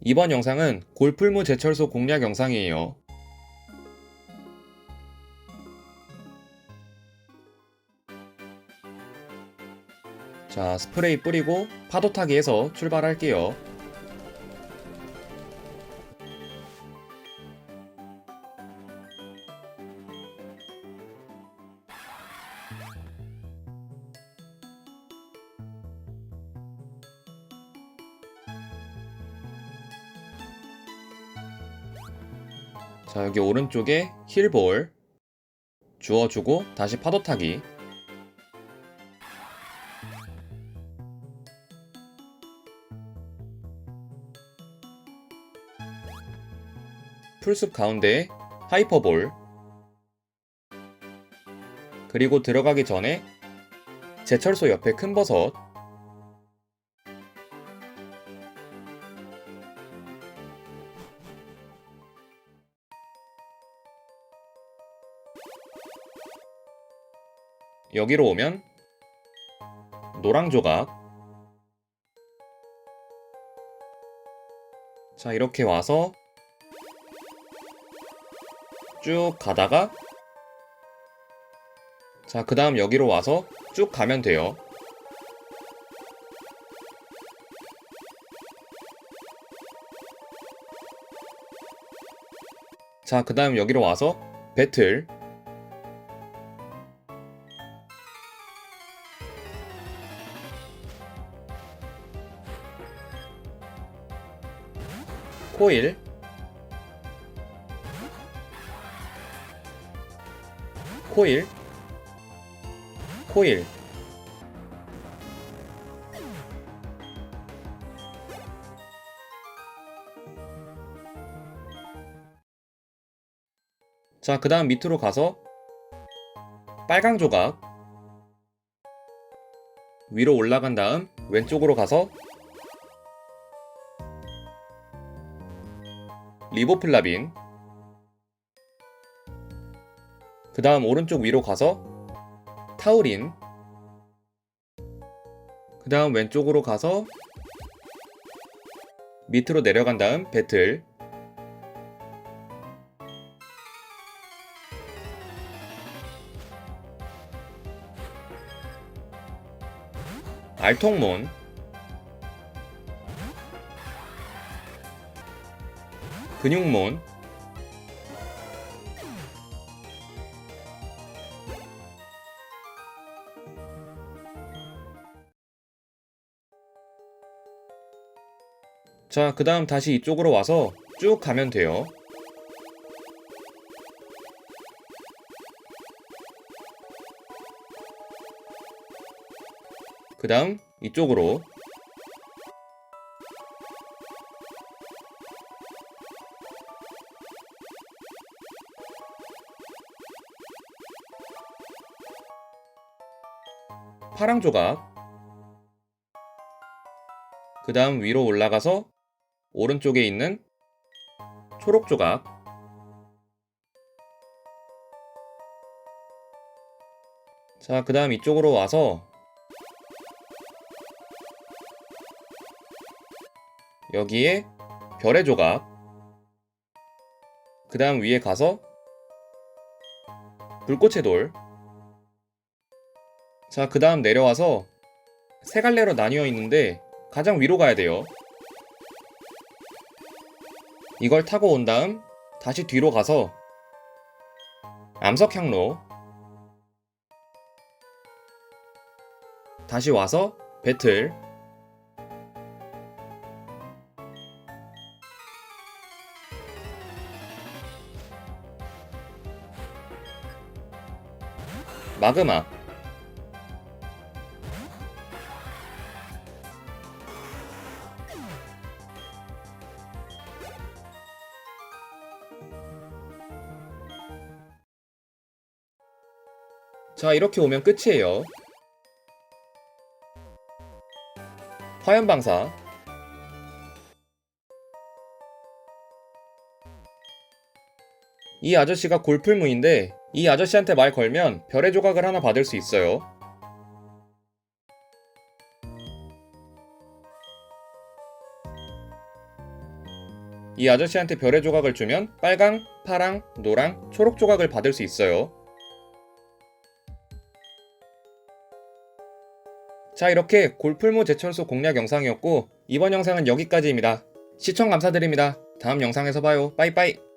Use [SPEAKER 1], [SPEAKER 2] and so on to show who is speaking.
[SPEAKER 1] 이번 영상은 골풀무 제철소 공략 영상이에요. 자, 스프레이 뿌리고 파도 타기 해서 출발할게요. 자, 여기 오른쪽에 힐볼 주워주고 다시 파도 타기. 풀숲 가운데 하이퍼볼. 그리고 들어가기 전에 제철소 옆에 큰 버섯. 여기로 오면 노랑 조각. 자, 이렇게 와서 쭉 가다가 자, 그 다음 여기로 와서 쭉 가면 돼요. 자, 그 다음 여기로 와서 배틀 코일. 코일. 코일. 자, 그 다음 밑으로 가서 빨강 조각. 위로 올라간 다음 왼쪽으로 가서 리보플라빈. 그 다음 오른쪽 위로 가서 타우린. 그 다음 왼쪽으로 가서 밑으로 내려간 다음 배틀. 알통몬 근육몬 자, 그 다음 다시 이쪽으로 와서 쭉 가면 돼요. 그 다음 이쪽으로 파랑 조각. 그 다음 위로 올라가서 오른쪽에 있는 초록 조각. 자, 그 다음 이쪽으로 와서 여기에 별의 조각. 그 다음 위에 가서 불꽃의 돌 자, 그 다음 내려와서 세 갈래로 나뉘어 있는데 가장 위로 가야 돼요. 이걸 타고 온 다음 다시 뒤로 가서 암석향로 다시 와서 배틀 마그마 자, 이렇게 오면 끝이에요. 화염방사. 이 아저씨가 골풀무인데 이 아저씨한테 말 걸면 별의 조각을 하나 받을 수 있어요. 이 아저씨한테 별의 조각을 주면 빨강, 파랑, 노랑, 초록 조각을 받을 수 있어요. 자, 이렇게 골풀무 제철소 공략 영상이었고, 이번 영상은 여기까지입니다. 시청 감사드립니다. 다음 영상에서 봐요. 빠이빠이.